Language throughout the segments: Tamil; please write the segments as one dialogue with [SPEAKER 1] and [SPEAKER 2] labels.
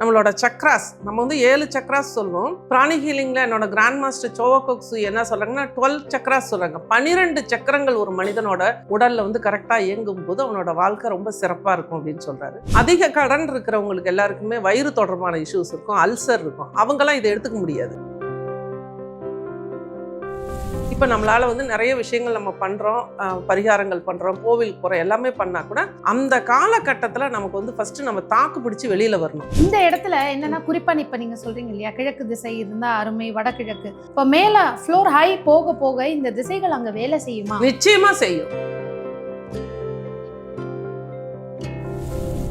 [SPEAKER 1] நம்மளோட சக்ராஸ் நம்ம வந்து ஏழு சக்ராஸ் சொல்லுவோம் பிராணி ஹீலிங்ல என்னோட கிராண்ட் மாஸ்டர் சோவகோக்ஸு என்ன சொல்றாங்கன்னா டுவெல் சக்ராஸ் சொல்றாங்க. பன்னிரெண்டு சக்கரங்கள் ஒரு மனிதனோட உடல்ல வந்து கரெக்டா இயங்கும் போது அவனோட வாழ்க்கை ரொம்ப சிறப்பா இருக்கும் அப்படின்னு சொல்றாரு. அதிக கடன் இருக்கிறவங்களுக்கு எல்லாருக்குமே வயிறு தொடர்பான இஷ்யூஸ் இருக்கும் அல்சர் இருக்கும். அவங்கெல்லாம் இதை எடுத்துக்க முடியாது. இப்போ நம்மளால வந்து நிறைய விஷயங்கள் நம்ம பண்றோம் அஹ், பரிகாரங்கள் பண்றோம் கோவில் போறோம் எல்லாமே பண்ணா கூட அந்த காலகட்டத்தில் நமக்கு வந்து ஃபர்ஸ்ட் நம்ம தாக்கு பிடிச்சி வெளியில வரணும்.
[SPEAKER 2] இந்த இடத்துல என்னன்னா குறிப்பா இப்ப நீங்க சொல்றீங்க இல்லையா கிழக்கு திசை இருந்தா அருமை வடகிழக்கு. இப்ப மேல ஃப்ளோர் ஹை போக போக இந்த திசைகள் அங்க வேலை செய்யுமா?
[SPEAKER 1] நிச்சயமா செய்யும்.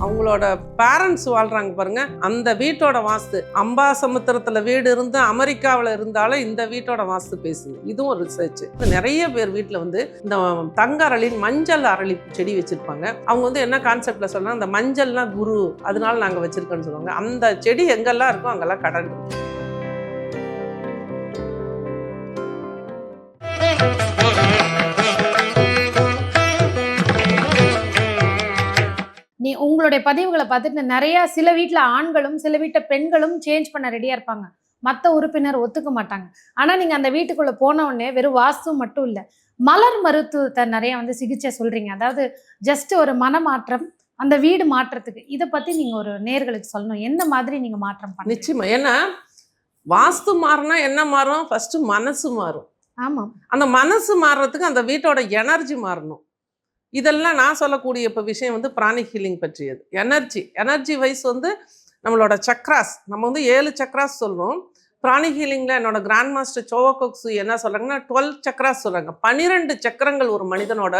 [SPEAKER 1] அவங்களோட பேரண்ட்ஸ் வாழ்றாங்க பாருங்க. அந்த வீட்டோட வாஸ்து அம்பாசமுத்திரத்துல வீடு இருந்து அமெரிக்காவில் இருந்தாலும் இந்த வீட்டோட வாஸ்து பேசுது. இதுவும் ஒரு ரிசர்ச் நிறைய பேர் வீட்டில் வந்து இந்த தங்க அரளின் மஞ்சள் அரளி செடி வச்சிருப்பாங்க. அவங்க வந்து என்ன கான்செப்ட்ல சொன்னா அந்த மஞ்சள்லாம் குரு அதனால நாங்கள் வச்சிருக்கோம்னு சொல்லுவாங்க. அந்த செடி எங்கெல்லாம் இருக்கோ அங்கெல்லாம் கடன்
[SPEAKER 2] நீ உங்களுடைய பதிவுகளை பார்த்துட்டு நிறைய சில வீட்ல ஆண்களும் சில வீட்டு பெண்களும் சேஞ்ச் பண்ண ரெடியா இருப்பாங்க. மத்த உறுப்பினர் ஒத்துக்க மாட்டாங்க. ஆனா நீங்க அந்த வீட்டுக்குள்ள போன உடனே வெறும் வாஸ்து மட்டும் இல்ல மலர் மருத்துவத்தை நிறைய வந்து சிகிச்சை சொல்றீங்க. அதாவது ஜஸ்ட் ஒரு மனமாற்றம் அந்த வீடு மாற்றத்துக்கு. இதை பத்தி நீங்க ஒரு நேர்களுக்கு சொல்லணும். எந்த மாதிரி நீங்க மாற்றம் பண்ண
[SPEAKER 1] நிச்சயமா. ஏன்னா வாஸ்து மாறினா என்ன மாறும்? ஃபர்ஸ்ட் மனசு மாறும்.
[SPEAKER 2] ஆமா
[SPEAKER 1] அந்த மனசு மாறுறதுக்கு அந்த வீட்டோட எனர்ஜி மாறணும். இதெல்லாம் நான் சொல்லக்கூடிய இப்போ விஷயம் வந்து பிராணி ஹீலிங் பற்றியது. எனர்ஜி எனர்ஜி வைஸ் வந்து நம்மளோட சக்ராஸ் நம்ம வந்து ஏழு சக்ராஸ் சொல்லுவோம் பிராணி ஹீலிங்கில் என்னோட கிராண்ட் மாஸ்டர் சோவகோக்ஸு என்ன சொல்கிறாங்கன்னா டுவெல் சக்ராஸ் சொல்கிறாங்க பன்னிரெண்டு சக்கரங்கள் ஒரு மனிதனோட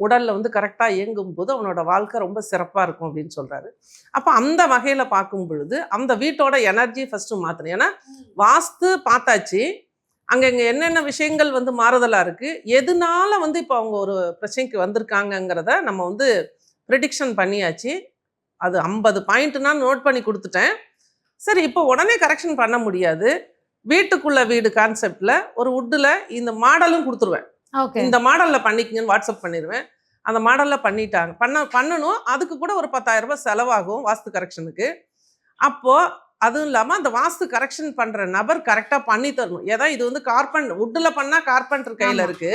[SPEAKER 1] உடலில் வந்து கரெக்டாக இயங்கும் போது அவனோட வாழ்க்கை ரொம்ப சிறப்பாக இருக்கும் அப்படின்னு சொல்கிறாரு அப்போ அந்த வகையில் பார்க்கும் பொழுது அந்த வீட்டோட எனர்ஜி ஃபஸ்ட்டு மாற்றணும் ஏன்னா வாஸ்து பார்த்தாச்சு அங்கே இங்கே என்னென்ன விஷயங்கள் வந்து மாறுதலாக இருக்குது எதனால வந்து இப்போ அவங்க ஒரு பிரச்சனைக்கு வந்திருக்காங்கங்கிறத நம்ம வந்து ப்ரிடிக்ஷன் பண்ணியாச்சு. அது ஐம்பது பாயிண்ட்னா நோட் பண்ணி கொடுத்துட்டேன். சரி இப்போ உடனே கரெக்ஷன் பண்ண முடியாது. வீட்டுக்குள்ள வீடு கான்செப்டில் ஒரு வுட்டில் இந்த மாடலும் கொடுத்துருவேன். இந்த மாடலில் பண்ணிக்கங்கன்னு வாட்ஸ்அப் பண்ணிடுவேன் அந்த மாடலில் பண்ணிட்டாங்க. பண்ண பண்ணணும். அதுக்கு கூட ஒரு 10000 ரூபாய் செலவாகும் வாஸ்து கரெக்ஷனுக்கு அப்போது அதுவும் இல்லாமல் அந்த வாஸ்து கரெக்ஷன் பண்ணுற நபர் கரெக்டாக பண்ணி தரணும். ஏதா இது வந்து கார்பன் வுட்டில் பண்ணால் கார்பெண்டர் கையில் இருக்கு.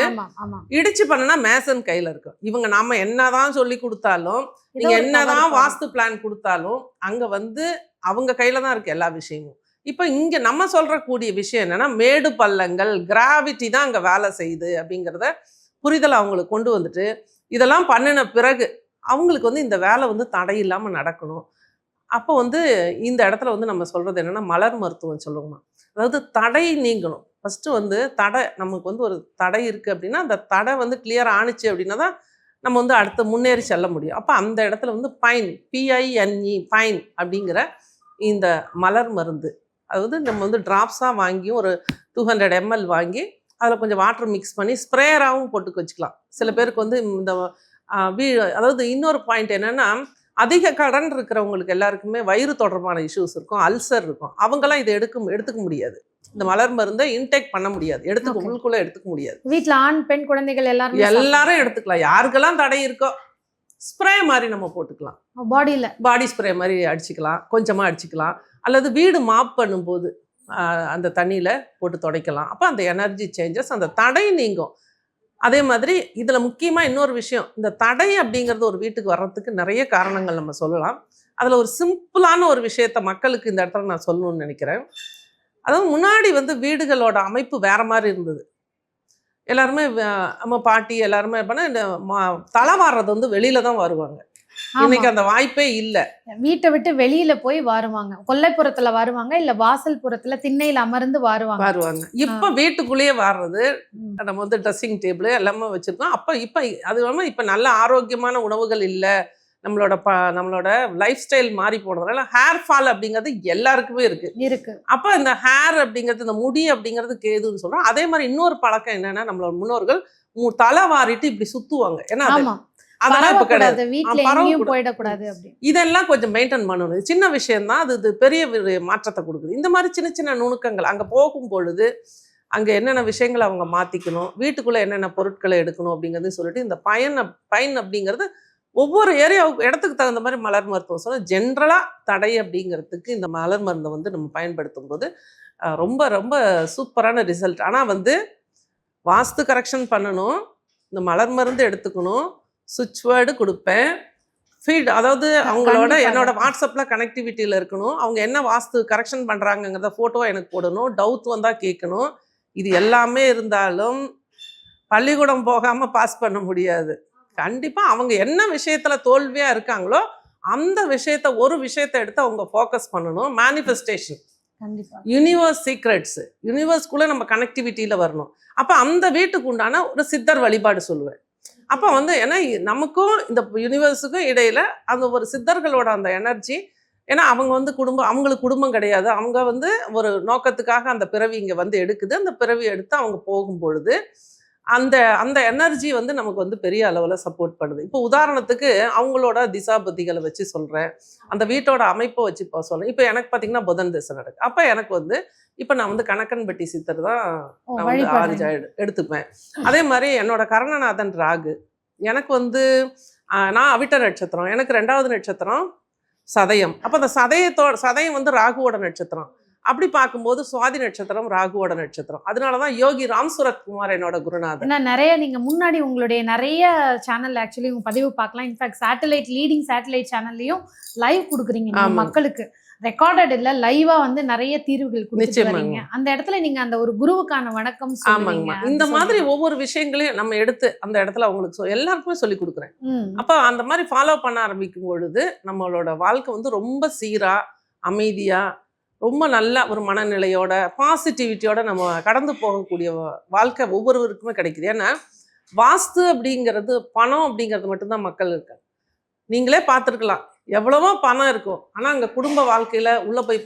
[SPEAKER 1] இடிச்சு பண்ணனா மேசன் கையில் இருக்கும் இவங்க நாம என்னதான் சொல்லி கொடுத்தாலும் நீங்க என்னதான் வாஸ்து பிளான் கொடுத்தாலும் அங்க வந்து அவங்க கையில தான் இருக்கு எல்லா விஷயமும். இப்போ இங்க நம்ம சொல்ற கூடிய விஷயம் என்னன்னா மேடு பள்ளங்கள் கிராவிட்டி தான் அங்க வேலை செய்யுது அப்படிங்கிறத புரிதல் அவங்களுக்கு கொண்டு வந்துட்டு இதெல்லாம் பண்ணின பிறகு அவங்களுக்கு வந்து இந்த வேலை வந்து தடை இல்லாம நடக்கணும். அப்போ வந்து இந்த இடத்துல வந்து நம்ம சொல்கிறது என்னென்னா மலர் மருத்துவம் சொல்லுவோம்மா அதாவது தடை நீங்கணும். ஃபஸ்ட்டு வந்து தடை நமக்கு வந்து ஒரு தடை இருக்குது அப்படின்னா அந்த தடை வந்து கிளியர் ஆணுச்சு அப்படின்னா தான் நம்ம வந்து அடுத்து முன்னேறி செல்ல முடியும். அப்போ அந்த இடத்துல வந்து பைன் பிஐஎன்இ பைன் அப்படிங்கிற இந்த மலர் மருந்து. அதாவது நம்ம வந்து ட்ராப்ஸாக வாங்கி ஒரு டூ ஹண்ட்ரட் எம்எல் வாங்கி அதில் கொஞ்சம் வாட்டர் மிக்ஸ் பண்ணி ஸ்ப்ரேயராகவும் போட்டுக்கு வச்சுக்கலாம். சில பேருக்கு வந்து இந்த வீ அதாவது இன்னொரு பாயிண்ட் என்னன்னா அதிக கடன் இருக்கிறவங்களுக்கு எல்லாருக்குமே வயிறு தொடர்பான இஷ்யூஸ் இருக்கும் அல்சர் இருக்கும். அவங்கெல்லாம் இதை எடுக்க எடுத்துக்க முடியாது. இந்த மலர் மருந்தை இன்டேக் பண்ண முடியாது. எடுத்துக்க. உள்ளுக்குள்ளே எடுத்துக்க முடியாது.
[SPEAKER 2] வீட்ல ஆண் பெண் குழந்தைகள் எல்லாரும்
[SPEAKER 1] எல்லாரும் எடுத்துக்கலாம். யாருக்கெல்லாம் தடை இருக்கோ ஸ்ப்ரே மாதிரி நம்ம போட்டுக்கலாம்.
[SPEAKER 2] பாடியில
[SPEAKER 1] பாடி ஸ்ப்ரே மாதிரி அடிச்சுக்கலாம். கொஞ்சமாக அடிச்சுக்கலாம். அல்லது வீடு மாப் பண்ணும்போது அந்த தண்ணியில் போட்டு துடைக்கலாம். அப்போ அந்த எனர்ஜி சேஞ்சஸ் அந்த தடை நீங்கும். அதே மாதிரி இதில் முக்கியமாக இன்னொரு விஷயம் இந்த தடை அப்படிங்கிறது ஒரு வீட்டுக்கு வர்றதுக்கு நிறைய காரணங்கள் நம்ம சொல்லலாம். அதில் ஒரு சிம்பிளான ஒரு விஷயத்த மக்களுக்கு இந்த இடத்துல நான் சொல்லணும்னு நினைக்கிறேன். அதாவது முன்னாடி வந்து வீடுகளோட அமைப்பு வேறு மாதிரி இருந்தது. எல்லாருமே நம்ம பாட்டி எல்லாருமே பண்ண இந்த மா- தலை வாடுறது வந்து வெளியில தான் வருவாங்க. இன்னைக்கு அந்த வாய்ப்பே இல்லை.
[SPEAKER 2] வீட்டை விட்டு வெளியில போய் வருவாங்க. கொல்லைப்புறத்துல வருவாங்க இல்ல வாசல் புறத்துல திண்ணையில அமர்ந்து வருவாங்க.
[SPEAKER 1] வருவாங்க. இப்ப வீட்டுக்குள்ளேயே வர்றது
[SPEAKER 2] ம்.
[SPEAKER 1] நம்ம வந்து ட்ரெஸ்ஸிங் டேபிள் எல்லாமே வச்சிருக்கோம். அப்ப இப்ப அது இல்லாம இப்ப நல்ல ஆரோக்கியமான உணவுகள் இல்ல. நம்மளோட ப நம்மளோட லைஃப் ஸ்டைல் மாறி போனதுனால ஹேர் ஃபால் அப்படிங்கிறது எல்லாருக்குமே இருக்கு.
[SPEAKER 2] இருக்கு.
[SPEAKER 1] அப்ப இந்த ஹேர் அப்படிங்கிறது இந்த முடி அப்படிங்கிறது கேதுன்னு சொல்றோம். அதே மாதிரி இன்னொரு பழக்கம் என்னன்னா நம்மளோட முன்னோர்கள் தலை வாரிட்டு இப்படி சுத்துவாங்க. ஏன்னா அதெல்லாம் இப்ப கிடையாது.
[SPEAKER 2] வீட்ல. எங்கேயும் போயிடக்கூடாது
[SPEAKER 1] இதெல்லாம் கொஞ்சம் மெயின்டைன் பண்ணணும். சின்ன விஷயம்தான் அது இது பெரிய மாற்றத்தை கொடுக்குது. இந்த மாதிரி சின்ன சின்ன நுணுக்கங்கள் அங்கே போகும் பொழுது அங்கே என்னென்ன விஷயங்களை அவங்க மாற்றிக்கணும் வீட்டுக்குள்ளே என்னென்ன பொருட்களை எடுக்கணும் அப்படிங்கிறது சொல்லிட்டு இந்த பயன் பயன் அப்படிங்கிறது ஒவ்வொரு ஏரியா இடத்துக்கு தகுந்த மாதிரி மலர் மருத்துவம் சொல்ல ஜென்ரலாக தடை அப்படிங்கிறதுக்கு இந்த மலர் மருந்தை வந்து நம்ம பயன்படுத்தும் போது ரொம்ப ரொம்ப சூப்பரான ரிசல்ட் ஆனால் வந்து வாஸ்து கரெக்ஷன் பண்ணணும் இந்த மலர் மருந்து எடுத்துக்கணும் சுவிட்ச் வேர்டு கொடுப்பேன். ஃபீட் அதாவது அவங்களோட. என்னோட வாட்ஸ்அப்பில் கனெக்டிவிட்டியில் இருக்கணும். அவங்க என்ன வாஸ்து கரெக்ஷன் பண்ணுறாங்கங்கிறத ஃபோட்டோ எனக்கு போடணும். டவுட் வந்தால் கேட்கணும். இது எல்லாமே இருந்தாலும் பள்ளிக்கூடம் போகாமல் பாஸ் பண்ண முடியாது. கண்டிப்பாக அவங்க என்ன விஷயத்தில் தோல்வியாக இருக்காங்களோ அந்த விஷயத்த ஒரு விஷயத்தை எடுத்து அவங்க ஃபோக்கஸ் பண்ணணும். மேனிஃபெஸ்டேஷன் யூனிவர்ஸ் சீக்ரெட்ஸ் யூனிவர்ஸ்குள்ளே நம்ம கனெக்டிவிட்டியில் வரணும். அப்போ அந்த வீட்டுக்கு உண்டான ஒரு சித்தர் வழிபாடு சொல்லுவேன். அப்போ வந்து ஏன்னா நமக்கும் இந்த யூனிவர்ஸுக்கும் இடையில் அந்த ஒரு சித்தர்களோட அந்த எனர்ஜி ஏன்னா அவங்க வந்து குடும்பம் அவங்களுக்கு குடும்பம் கிடையாது. அவங்க வந்து ஒரு நோக்கத்துக்காக அந்த பிறவி இங்கே வந்து எடுக்குது. அந்த பிறவி எடுத்து அவங்க போகும் பொழுது அந்த அந்த எனர்ஜி வந்து நமக்கு வந்து பெரிய அளவில் சப்போர்ட் பண்ணுது. இப்போ உதாரணத்துக்கு அவங்களோட திசாபதிகளை வச்சு சொல்கிறேன் அந்த வீட்டோட அமைப்பை வச்சு இப்போ சொல்கிறேன் இப்போ எனக்கு பார்த்தீங்கன்னா புதன் திசை நடக்கு. அப்போ எனக்கு வந்து இப்போ நான் வந்து கணக்கன்பட்டி சித்தர் தான் நான் வந்து ஆரிஜா எடு எடுத்துப்பேன். அதே மாதிரி என்னோட கரணநாதன் ராகு. எனக்கு வந்து நான் அவிட்ட நட்சத்திரம். எனக்கு ரெண்டாவது நட்சத்திரம் சதயம். அப்போ அந்த சதயத்தோட சதயம் வந்து ராகுவோட நட்சத்திரம். அப்படி பார்க்கும்போது சுவாதி நட்சத்திரம் ராகுவோட நட்சத்திரம். அதனால தான் யோகி ராம் சுரத்குமார் என்னோட குருநாதர்.
[SPEAKER 2] ஏன்னா நிறைய நீங்க முன்னாடி உங்களுடைய நிறைய சேனல் ஆக்சுவலி உங்க பதிவு பார்க்கலாம். In fact satellite leading satellite சேனல்லையும் லைவ் கொடுக்குறீங்க. மக்களுக்கு. ரெக்கார்டட் இல்ல லைவா வந்து நிறைய தீர்வுகள். வரீங்க. அந்த இடத்துல நீங்க அந்த ஒரு குருவுக்கான வணக்கம் அது
[SPEAKER 1] இந்த மாதிரி. ஒவ்வொரு விஷயங்களையும் நம்ம எடுத்து அந்த இடத்துல அவங்களுக்கு எல்லாருக்குமே சொல்லி கொடுக்குறேன். அப்போ அந்த மாதிரி ஃபாலோ பண்ண ஆரம்பிக்கும் பொழுது நம்மளோட வாழ்க்கை வந்து ரொம்ப சீரா அமைதியா ரொம்ப நல்ல ஒரு மனநிலையோட பாசிட்டிவிட்டியோட நம்ம கடந்து போகக்கூடிய வாழ்க்கை ஒவ்வொருவருக்குமே கிடைக்குது. ஏன்னா வாஸ்து அப்படிங்கிறது பணம் அப்படிங்கிறது மட்டும்தான் மக்கள் இருக்காங்க நீங்களே பார்த்துருக்கலாம். எவ்வளவோ பணம் இருக்கும். ஆனா அங்க குடும்ப வாழ்க்கையில உள்ள போய்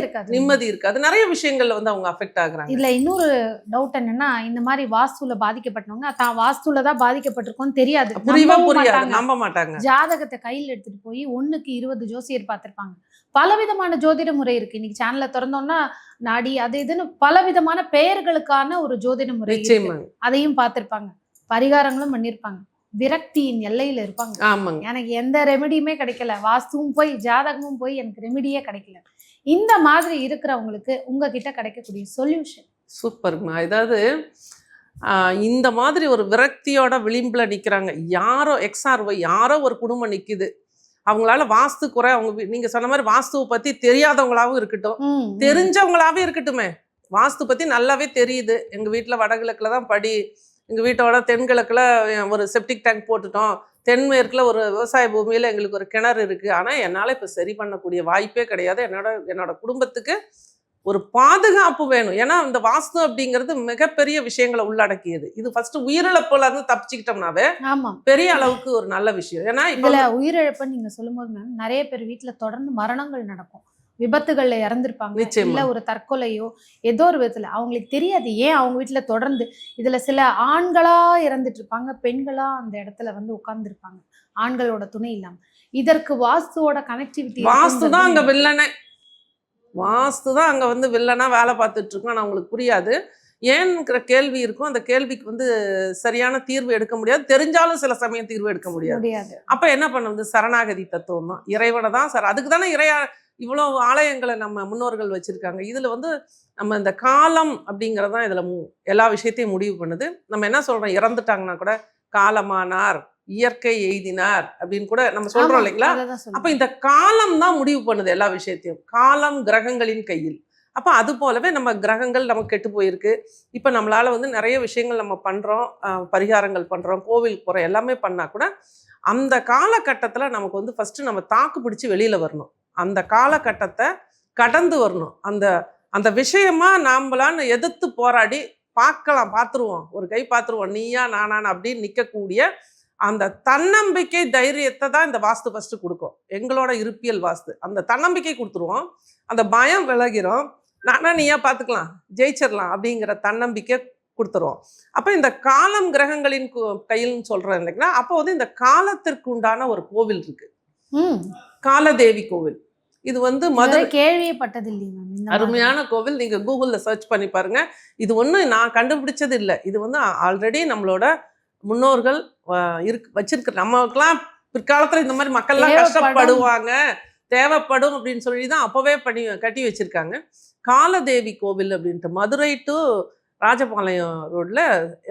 [SPEAKER 2] இருக்காது.
[SPEAKER 1] நிம்மதி இருக்காது. நிறைய விஷயங்கள்ல வந்து அவங்க அஃபெக்ட் ஆகுறாங்க.
[SPEAKER 2] இதுல இன்னொரு டவுட் என்னன்னா இந்த மாதிரி வாஸ்துல பாதிக்கப்பட்டவங்க தான் வாஸ்துல தான் பாதிக்கப்பட்டிருக்கோம்னு தெரியாது.
[SPEAKER 1] புரியவே புரியாது. நம்ப மாட்டாங்க.
[SPEAKER 2] ஜாதகத்தை கையில் எடுத்துட்டு போய் ஒண்ணுக்கு இருபது ஜோசியர் பார்த்திருப்பாங்க பலவிதமான ஜோதிட முறை இருக்கு. இன்னைக்கு சேனல்ல திறந்தோம்னா நாடி அது இதுன்னு பலவிதமான பெயர்களுக்கான ஒரு ஜோதிட முறை அதையும் பார்த்திருப்பாங்க பரிகாரங்களும் பண்ணிருப்பாங்க. விரக்தியின் எல்லையில இருப்பாங்க.
[SPEAKER 1] ஆமாங்க.
[SPEAKER 2] எனக்கு எந்த ரெமெடியுமே கிடைக்கல. வாஸ்துவும் போய் ஜாதகமும் போய் எனக்கு ரெமெடியே கிடைக்கல. இந்த மாதிரி இருக்கிறவங்களுக்கு உங்ககிட்ட கிடைக்கக்கூடிய சொல்யூஷன்
[SPEAKER 1] சூப்பர்மா. அதாவது ஆஹ், இந்த மாதிரி ஒரு விரக்தியோட விளிம்புல நிக்கிறாங்க. யாரோ எக்ஸ்ஆர்ஒய் யாரோ ஒரு குடும்பம் நிக்குது. அவங்களால வாஸ்து குறை அவங்க நீங்க சொன்ன மாதிரி வாஸ்துவை பத்தி தெரியாதவங்களாவும் இருக்கட்டும். தெரிஞ்சவங்களாவே இருக்கட்டுமே. வாஸ்து பத்தி நல்லாவே தெரியுது. எங்க வீட்டுல வடகிழக்குல தான் படி. எங்க வீட்டோட தென்கிழக்குல ஒரு செப்டிக் டேங்க் போட்டுட்டோம். தென்மேற்குல ஒரு விவசாய பூமியில எங்களுக்கு ஒரு கிணறு இருக்கு. ஆனா என்னால இப்ப சரி பண்ணக்கூடிய வாய்ப்பே கிடையாது. என்னோட என்னோட குடும்பத்துக்கு ஒரு பாதுகாப்பு வேணும். ஏன்னா இந்த வாஸ்து அப்படிங்கிறது மிகப்பெரிய விஷயங்களை உள்ளடக்கியது. இது ஃபர்ஸ்ட் உயிரிழப்புல இருந்து தப்பிச்சுக்கிட்டோம்னாவே பெரிய அளவுக்கு ஒரு நல்ல விஷயம். ஏன்னா இப்ப
[SPEAKER 2] இதுல உயிரிழப்புன்னு நீங்க சொல்லும்போது மேம் நிறைய பேர் வீட்ல தொடர்ந்து மரணங்கள் நடக்கும். விபத்துகள்ல இறந்திருப்பாங்க. இல்ல ஒரு தற்கொலையோ ஏதோ ஒரு விதத்துல. அவங்களுக்கு தெரியாது. ஏன் அவங்க வீட்ல தொடர்ந்து இதுல சில ஆண்களா இறந்துட்டு இருப்பாங்க பெண்களா அந்த இடத்துல வந்து உட்கார்ந்துருப்பாங்க. ஆண்களோட துணை இல்லாம. இதற்கு வாஸ்துவோட கனெக்டிவிட்டி
[SPEAKER 1] வாஸ்து தான் அங்க வில்லனே. வாஸ்து தான் அங்க வந்து வில்லனா வேலை பார்த்துட்டு இருக்கோம் ஆனா உங்களுக்கு புரியாது. ஏன்ங்கிற கேள்வி இருக்கும். அந்த கேள்விக்கு வந்து சரியான தீர்வு எடுக்க முடியாது. தெரிஞ்சாலும் சில சமயம் தீர்வு எடுக்க முடியாது. அப்ப என்ன பண்ணுது சரணாகதி தத்துவம் தான் இறைவனை தான் சார் அதுக்கு தானே இறையா இவ்வளோ ஆலயங்களை நம்ம முன்னோர்கள் வச்சிருக்காங்க. இதுல வந்து நம்ம இந்த காலம் அப்படிங்கிறது தான் இதுல மு- எல்லா விஷயத்தையும் முடிவு பண்ணுது. நம்ம என்ன சொல்றோம்? இறந்துட்டாங்கன்னா கூட காலமானார் இயற்கை எய்தினார் அப்படின்னு கூட நம்ம சொல்றோம்
[SPEAKER 2] ஆமா,
[SPEAKER 1] இல்லைங்களா. அப்ப இந்த காலம் தான் முடிவு பண்ணுது எல்லா விஷயத்தையும். காலம் கிரகங்களின் கையில். அப்ப அது போலவே நம்ம கிரகங்கள் நமக்கு கெட்டு போயிருக்கு. இப்ப நம்மளால வந்து நிறைய விஷயங்கள் நம்ம பண்றோம் அஹ், பரிகாரங்கள் பண்றோம் கோவில் போறோம் எல்லாமே பண்ணா கூட அந்த காலகட்டத்துல நமக்கு வந்து ஃபர்ஸ்ட் நம்ம தாக்கு பிடிச்சி வெளியில வரணும். அந்த காலகட்டத்தை கடந்து வரணும். அந்த அந்த விஷயமா நாம்பளான்னு எதிர்த்து போராடி பார்க்கலாம் பார்த்துருவோம். ஒரு கை பார்த்துருவோம். நீயா நானான்னு அப்படின்னு நிற்கக்கூடிய அந்த தன்னம்பிக்கை தைரியத்தை தான் இந்த வாஸ்து ஃபஸ்ட்டு கொடுக்கும். எங்களோட இருப்பியல் வாஸ்து. அந்த தன்னம்பிக்கை கொடுத்துருவோம். அந்த பயம் விலகிரும். நானா நீயா பார்த்துக்கலாம். ஜெயிச்சிடலாம் அப்படிங்கிற தன்னம்பிக்கை கொடுத்துருவோம். அப்போ இந்த காலம் கிரகங்களின் கு- கையில்னு சொல்கிறேன் இல்லைங்களா? அப்போ வந்து இந்த காலத்திற்கு உண்டான ஒரு கோவில் இருக்கு. காலதேவி கோவில். இது வந்து மதுரை
[SPEAKER 2] இதுவரை கேள்வியே பட்டது இல்லையே மேம் இந்த மாதிரி.
[SPEAKER 1] அருமையான கோவில். நீங்க கூகுள்ல சர்ச் பண்ணி பாருங்க. இது ஒண்ணு நான் கண்டுபிடிச்சது இல்லை. இது வந்து ஆல்ரெடி நம்மளோட முன்னோர்கள் இருக்கு வச்சிருக்க நமக்கெல்லாம் பிற்காலத்துல இந்த மாதிரி மக்கள்லாம்
[SPEAKER 2] தேவைப்படும்.
[SPEAKER 1] கஷ்டப்படுவாங்க. தேவைப்படும் அப்படின்னு சொல்லி தான் அப்பவே பண்ணி கட்டி வச்சிருக்காங்க. காலதேவி கோவில் அப்படின்ட்டு மதுரை டு ராஜபாளையம் ரோட்ல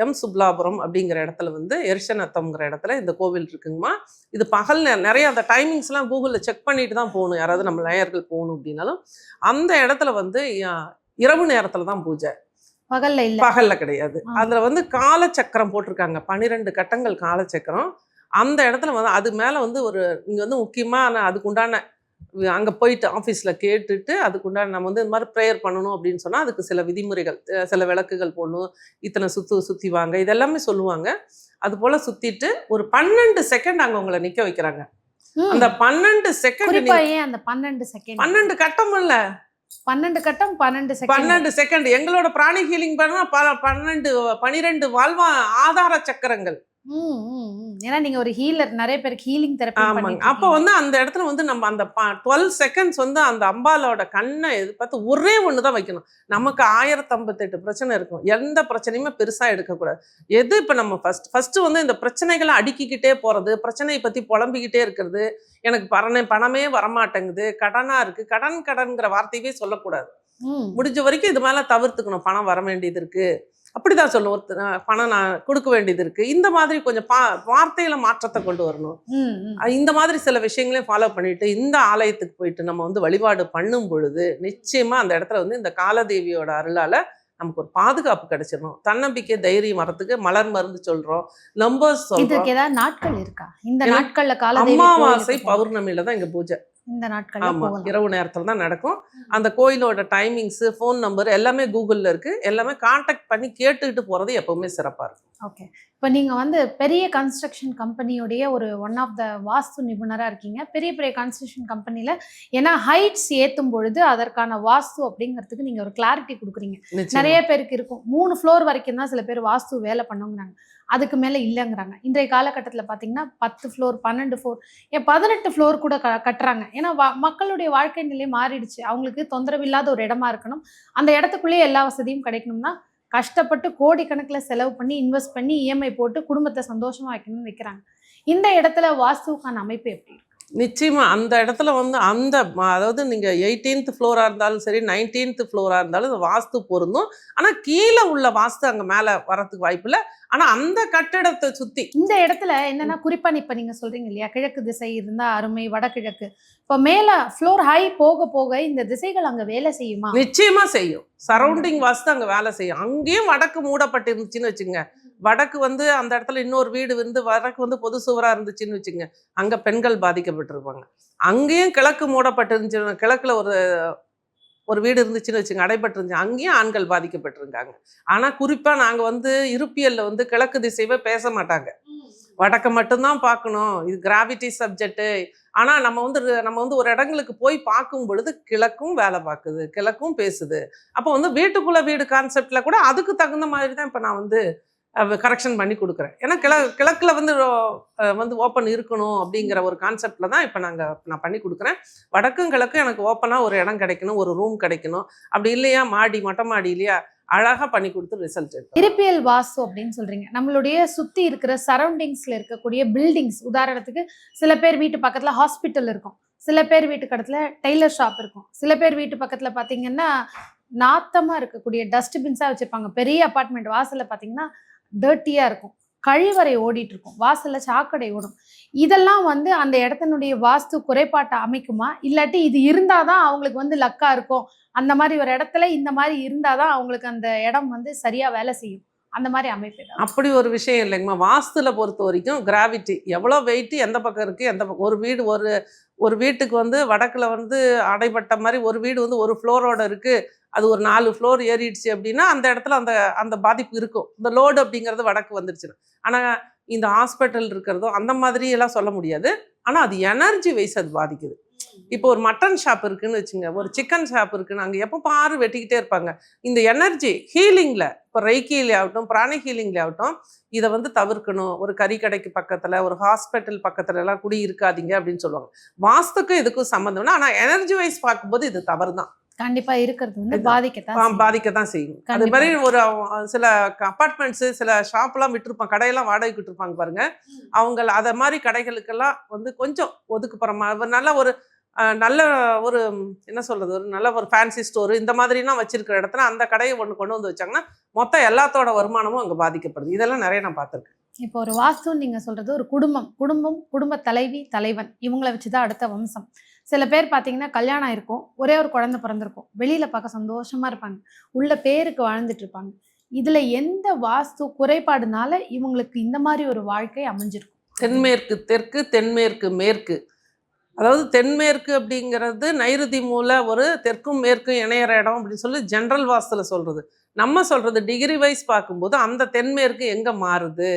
[SPEAKER 1] எம் சுப்லாபுரம் அப்படிங்கிற இடத்துல வந்து எரிசநத்தம்ங்கிற இடத்துல இந்த கோவில் இருக்குங்கம்மா. இது பகல் நிறைய அந்த டைமிங்ஸ்லாம் கூகுளில் செக் பண்ணிட்டு தான் போகணும். யாராவது நம்ம நேயர்கள் போகணும் அப்படின்னாலும் அந்த இடத்துல வந்து இரவு நேரத்துல தான் பூஜை.
[SPEAKER 2] பகல்ல இல்ல.
[SPEAKER 1] பகல்ல கிடையாது. அதுல வந்து காலச்சக்கரம் போட்டிருக்காங்க. பன்னிரெண்டு கட்டங்கள் காலச்சக்கரம் அந்த இடத்துல வந்து அது மேல வந்து ஒரு இங்க வந்து முக்கியமான அதுக்கு உண்டான அங்க போயிட்டு ஆஃபீஸில் கேட்டுட்டு அதுக்குண்டான நம்ம வந்து இந்த மாதிரி ப்ரேயர் பண்ணணும் அப்படின்னு சொன்னா அதுக்கு சில விதிமுறைகள் சில விளக்குகள் போடணும். இத்தனை சுத்து சுத்தி வாங்க. இதெல்லாமே சொல்லுவாங்க. அது போல சுத்திட்டு ஒரு பன்னெண்டு செகண்ட் அங்க உங்களை நிக்க வைக்கிறாங்க. அந்த பன்னெண்டு செகண்ட்
[SPEAKER 2] அந்த பன்னெண்டு செகண்ட்
[SPEAKER 1] பன்னெண்டு கட்டம் இல்ல.
[SPEAKER 2] பன்னெண்டு கட்டம் பன்னெண்டு செகண்ட்
[SPEAKER 1] பன்னெண்டு செகண்ட் எங்களோட பிராணி ஹீலிங் பண்ணா ப- பன்னெண்டு பன்னிரெண்டு வாழ்வா ஆதார சக்கரங்கள்.
[SPEAKER 2] ஏன்னா நீங்க ஒரு ஹீலர் நிறைய பேருக்கு ஹீலிங் தெரப்பி
[SPEAKER 1] ஆமாங்க. அப்போ வந்து அந்த இடத்துல வந்து நம்ம அந்த டுவெல் செகண்ட்ஸ் வந்து அந்த அம்பாலோட கண்ணை இது பார்த்து ஒரே ஒன்று தான் வைக்கணும். நமக்கு ஆயிரத்தி ஐம்பத்தெட்டு பிரச்சனை இருக்கும். எந்த பிரச்சனையுமே பெருசாக எடுக்கக்கூடாது. எது இப்போ நம்ம ஃபர்ஸ்ட் ஃபர்ஸ்ட் வந்து இந்த பிரச்சனைகளை அடுக்கிக்கிட்டே போகிறது பிரச்சனையை பற்றி புலம்பிக்கிட்டே இருக்கிறது. எனக்கு பணமே பணமே வரமாட்டேங்குது கடனாக இருக்குது கடன் கடன்கிற வார்த்தையவே சொல்லக்கூடாது. முடிஞ்ச வரைக்கும் இது மேலே தவிர்த்துக்கணும். பணம் வர வேண்டியது இருக்கு அப்படிதான் சொல்லுவோம் ஒருத்தர், பணம் நான் கொடுக்க வேண்டியது இருக்கு. இந்த மாதிரி கொஞ்சம் பா வார்த்தையில மாற்றத்தை கொண்டு வரணும். இந்த மாதிரி சில விஷயங்களையும் ஃபாலோ பண்ணிட்டு இந்த ஆலயத்துக்கு போயிட்டு நம்ம வந்து வழிபாடு பண்ணும் பொழுது நிச்சயமா அந்த இடத்துல வந்து இந்த காலதேவியோட அருளால நமக்கு ஒரு பாதுகாப்பு கிடைச்சிடும் தன்னம்பிக்கை தைரியம் வரத்துக்கு மலர் மருந்து சொல்றோம் நம்பர்ஸ் சொல்றோம்.
[SPEAKER 2] இதுக்கு ஏதாவது நாட்கள் இருக்கா? இந்த நாட்கள்ல காலதேவி
[SPEAKER 1] அமாவாசை. பௌர்ணமியில தான் இங்க பூஜை.
[SPEAKER 2] இந்த நாட்கள்ல
[SPEAKER 1] ஆமா
[SPEAKER 2] போகலாம்
[SPEAKER 1] இரவு நேரத்துல தான் நடக்கும். அந்த கோயிலோட டைமிங்ஸ் ஃபோன் நம்பர் எல்லாமே கூகுள்ல இருக்கு. எல்லாமே காண்டாக்ட் பண்ணி கேட்டுக்கிட்டு போறது எப்பவுமே சிறப்பா இருக்கும்.
[SPEAKER 2] ஓகே இப்போ நீங்க வந்து பெரிய கன்ஸ்ட்ரக்ஷன் கம்பெனியோடைய ஒரு ஒன் ஆஃப் த வாஸ்து நிபுணரா இருக்கீங்க. பெரிய பெரிய கன்ஸ்ட்ரக்ஷன் கம்பெனில ஏன்னா ஹைட்ஸ் ஏத்தும் பொழுது அதற்கான வாஸ்து அப்படிங்கிறதுக்கு நீங்க ஒரு கிளாரிட்டி கொடுக்குறீங்க. நிறைய பேருக்கு இருக்கும். மூணு ஃப்ளோர் வரைக்கும் தான் சில பேர் வாஸ்து வேலை பண்ணுங்கிறாங்க. அதுக்கு மேலே இல்லைங்கிறாங்க. இன்றைய காலகட்டத்தில் பார்த்தீங்கன்னா பத்து ஃப்ளோர் பன்னெண்டு ஃப்ளோர் ஏன் பதினெட்டு ஃப்ளோர் கூட க கட்டுறாங்க. ஏன்னா மக்களுடைய வாழ்க்கை நிலை மாறிடுச்சு. அவங்களுக்கு தொந்தரவு இல்லாத ஒரு இடமா இருக்கணும். அந்த இடத்துக்குள்ளேயே எல்லா வசதியும் கிடைக்கணும்னா கஷ்டப்பட்டு கோடிக்கணக்கில் செலவு பண்ணி இன்வெஸ்ட் பண்ணி இஎம்ஐ போட்டு குடும்பத்தை சந்தோஷமாக வைக்கணும்னு வைக்கிறாங்க. இந்த இடத்துல வாஸ்துவுக்கான அமைப்பு எப்படி இருக்கு?
[SPEAKER 1] நிச்சயமா அந்த இடத்துல வந்து அந்த அதாவது நீங்க எயிட்டீன்த் ஃப்ளோரா இருந்தாலும் சரி நைன்டீன்த் ஃப்ளோரா இருந்தாலும் வாஸ்து பொருந்தும். ஆனா கீழே உள்ள வாஸ்து அங்க மேல வரதுக்கு வாய்ப்பு இல்லை ஆனா அந்த கட்டிடத்தை சுத்தி
[SPEAKER 2] இந்த இடத்துல என்னன்னா குறிப்பா இப்ப நீங்க சொல்றீங்க இல்லையா கிழக்கு திசை இருந்தா அருமை வடகிழக்கு. இப்ப மேல ஃப்ளோர் ஹை போக போக இந்த திசைகள் அங்க வேலை செய்யுமா?
[SPEAKER 1] நிச்சயமா செய்யும். சரௌண்டிங் வாஸ்து அங்க வேலை செய்யும். அங்கேயும் வடக்கு மூடப்பட்டு இருந்துச்சுன்னு வச்சுங்க வடக்கு வந்து அந்த இடத்துல இன்னொரு வீடு வந்து வடக்கு வந்து பொது சுவரா இருந்துச்சுன்னு வச்சுங்க அங்க பெண்கள் பாதிக்கப்பட்டிருப்பாங்க. அங்கேயும் கிழக்கு மூடப்பட்டு இருந்துச்சு கிழக்குல ஒரு ஒரு வீடு இருந்துச்சுன்னு வச்சுங்க அடைபட்டு அங்கேயும் ஆண்கள் பாதிக்கப்பட்டிருக்காங்க. ஆனால் குறிப்பாக நாங்கள் வந்து இருப்பியலில் வந்து கிழக்கு திசைவே பேச மாட்டாங்க. வடக்கை மட்டும்தான் பார்க்கணும். இது கிராவிட்டி சப்ஜெக்ட்டு ஆனால் நம்ம வந்து நம்ம வந்து ஒரு இடங்களுக்கு போய் பார்க்கும் பொழுது கிழக்கும் வேலை பார்க்குது கிழக்கும் பேசுது. அப்போ வந்து வீட்டுக்குள்ளே வீடு கான்செப்ட்ல கூட அதுக்கு தகுந்த மாதிரி தான் இப்போ நான் வந்து கரெக்ஷன் பண்ணி கொடுக்குறேன். ஏன்னா கிழ கிழக்கில் வந்து வந்து ஓப்பன் இருக்கணும் அப்படிங்கிற ஒரு கான்செப்டில் தான் இப்போ நாங்கள் நான் பண்ணி கொடுக்குறேன். வடக்கும் கிழக்கும் எனக்கு ஓப்பனாக ஒரு இடம் கிடைக்கணும் ஒரு ரூம் கிடைக்கணும். அப்படி இல்லையா? மாடி மொட்டை மாடி இல்லையா? அழகாக பண்ணி கொடுத்து ரிசல்ட் எடுக்கும்
[SPEAKER 2] இருப்பியல் வாசு அப்படின்னு சொல்கிறீங்க நம்மளுடைய சுற்றி இருக்கிற சரௌண்டிங்ஸில் இருக்கக்கூடிய பில்டிங்ஸ் உதாரணத்துக்கு சில பேர் வீட்டு பக்கத்தில் ஹாஸ்பிட்டல் இருக்கும். சில பேர் வீட்டு பக்கத்துல டெய்லர் ஷாப் இருக்கும். சில பேர் வீட்டு பக்கத்தில் பார்த்தீங்கன்னா நாத்தமாக இருக்கக்கூடிய டஸ்ட்பின்ஸாக வச்சுருப்பாங்க. பெரிய அபார்ட்மெண்ட் வாசலில் பார்த்தீங்கன்னா டர்ட்டியாக இருக்கும். கழிவறை ஓடிட்டு இருக்கும். வாசல்ல சாக்கடை ஓடும். இதெல்லாம் வந்து அந்த இடத்தினுடைய வாஸ்து குறைபாட்டை அமைக்குமா? இல்லாட்டி இது இருந்தாதான் அவங்களுக்கு வந்து லக்கா இருக்கும். அந்த மாதிரி ஒரு இடத்துல இந்த மாதிரி இருந்தாதான் அவங்களுக்கு அந்த இடம் வந்து சரியா வேலை செய்யும். அந்த மாதிரி அமைப்பு
[SPEAKER 1] அப்படி ஒரு விஷயம் இல்லைங்கம்மா. வாஸ்துல பொறுத்த வரைக்கும் கிராவிட்டி எவ்வளோ வெயிட் எந்த பக்கம் இருக்கு? எந்த பக்கம்? ஒரு வீடு ஒரு ஒரு வீட்டுக்கு வந்து வடக்கில் வந்து அடைபட்ட மாதிரி ஒரு வீடு வந்து ஒரு ஃப்ளோரோட இருக்குது அது ஒரு நாலு ஃப்ளோர் ஏறிடுச்சு அப்படின்னா அந்த இடத்துல அந்த அந்த பாதிப்பு இருக்கும். இந்த லோடு அப்படிங்கிறது வடக்கு வந்துருச்சு ஆனால் இந்த ஹாஸ்பிட்டல் இருக்கிறதோ அந்த மாதிரி எல்லாம் சொல்ல முடியாது. ஆனால் அது எனர்ஜி வைஸ் அது பாதிக்குது. இப்போ ஒரு மட்டன் ஷாப் இருக்குன்னு வச்சுங்க ஒரு சிக்கன் ஷாப் இருக்குன்னு அங்கே எப்போ பாரு வெட்டிக்கிட்டே இருப்பாங்க. இந்த எனர்ஜி ஹீலிங்கில் இப்போ ரெய்க்கிலே ஆகட்டும் பிராணி ஹீலிங்ல ஆகட்டும் இதை வந்து தவிர்க்கணும். ஒரு கறி கடைக்கு பக்கத்தில் ஒரு ஹாஸ்பிட்டல் பக்கத்துல எல்லாம் குடி இருக்காதீங்க அப்படின்னு சொல்லுவாங்க. வாஸ்துக்கும் இதுக்கும் சம்மந்தம்னா ஆனால் எனர்ஜி வைஸ் பார்க்கும்போது இது தவறு தான்
[SPEAKER 2] கண்டிப்பா இருக்கிறது வந்து பாதிக்கத்தான்.
[SPEAKER 1] பாதிக்கத்தான் செய்யும். அது. மாதிரி ஒரு சில அப்பார்ட்மெண்ட்ஸ் சில ஷாப்லாம் விட்டுருப்பாங்க. கடையெல்லாம் வாடகைக்கு விட்டுருப்பாங்க பாருங்க. அவங்க அத மாதிரி கடைகளுக்கெல்லாம் வந்து கொஞ்சம் ஒதுக்குப்புறமா நல்ல ஒரு நல்ல ஒரு என்ன சொல்றது ஒரு நல்ல ஒரு ஃபேன்சி ஸ்டோர் இந்த மாதிரிலாம் வச்சிருக்கிற இடத்துல அந்த கடையை ஒன்று கொண்டு வந்து வச்சாங்கன்னா மொத்தம் எல்லாத்தோட வருமானமும் அங்கே பாதிக்கப்படுது. இதெல்லாம் நிறைய நான் பார்த்துருக்கேன்.
[SPEAKER 2] இப்போ ஒரு வாஸ்துன்னு நீங்க சொல்றது ஒரு குடும்பம் குடும்பம் குடும்ப தலைவி தலைவன் இவங்களை வச்சுதான் அடுத்த வம்சம். சில பேர் பார்த்தீங்கன்னா கல்யாணம் இருக்கும் ஒரே ஒரு குழந்தை பிறந்திருக்கும் வெளியில பார்க்க சந்தோஷமா இருப்பாங்க உள்ள பேருக்கு வாழ்ந்துட்டு இருப்பாங்க. இதுல எந்த வாஸ்து குறைபாடுனால இவங்களுக்கு இந்த மாதிரி ஒரு வாழ்க்கை அமைஞ்சிருக்கும்?
[SPEAKER 1] தென்மேற்கு தெற்கு தென்மேற்கு மேற்கு. அதாவது தென்மேற்கு அப்படிங்கிறது நைருதி மூல ஒரு தெற்கும் மேற்கும் இணையிற இடம் அப்படின்னு சொல்லி ஜென்ரல் வாஸ்துல சொல்றது. நம்ம சொல்றது டிகிரி வைஸ் பார்க்கும்போது அந்த தென்மேற்கு எங்க மாறுது?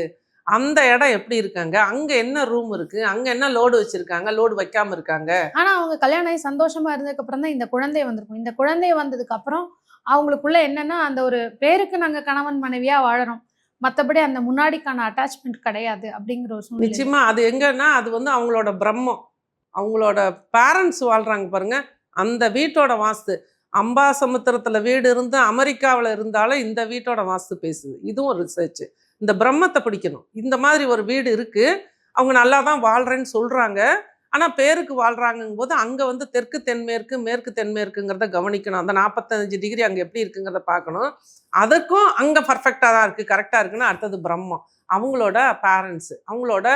[SPEAKER 1] அந்த இடம் எப்படி இருக்காங்க? அங்க என்ன ரூம் இருக்கு? அங்க என்ன லோடு வச்சிருக்காங்க? லோடு வைக்காம இருக்காங்க?
[SPEAKER 2] ஆனா அவங்க கல்யாணம் ஆகி சந்தோஷமா இருந்ததுக்கு அப்புறம் தான் இந்த குழந்தை வந்திருக்கும். இந்த குழந்தை வந்ததுக்கு அப்புறம் அவங்களுக்குள்ள என்னன்னா அந்த ஒரு பேருக்கு நாங்க கணவன் மனைவியா வாழறோம். மத்தபடி அந்த முன்னாடிக்கான அட்டாச்மெண்ட் கிடையாது அப்படிங்கிற ஒரு
[SPEAKER 1] நிச்சயமா அது எங்கன்னா அது வந்து அவங்களோட பிரம்மம். அவங்களோட பேரண்ட்ஸ் வாழ்கிறாங்க பாருங்க. அந்த வீட்டோட வாஸ்து. அம்பாசமுத்திரத்துல வீடு இருந்து அமெரிக்காவில் இருந்தாலும் இந்த வீட்டோட வாஸ்து பேசுது. இதுவும் ரிசர்ச் இந்த பிரம்மத்தை பிடிக்கணும். இந்த மாதிரி ஒரு வீடு இருக்குது அவங்க நல்லா தான் வாழ்கிறேன்னு சொல்கிறாங்க ஆனா பேருக்கு வாழ்றாங்கும் போது அங்க வந்து தெற்கு தென்மேற்கு மேற்கு தென்மேற்குங்கிறத கவனிக்கணும் அந்த நாற்பத்தஞ்சு டிகிரி அங்க எப்படி இருக்குங்கிறத பார்க்கணும் அதுக்கும் அங்க பர்ஃபெக்டா தான் இருக்கு கரெக்டா இருக்குன்னா அடுத்தது பிரம்மம் அவங்களோட பேரண்ட்ஸ் அவங்களோட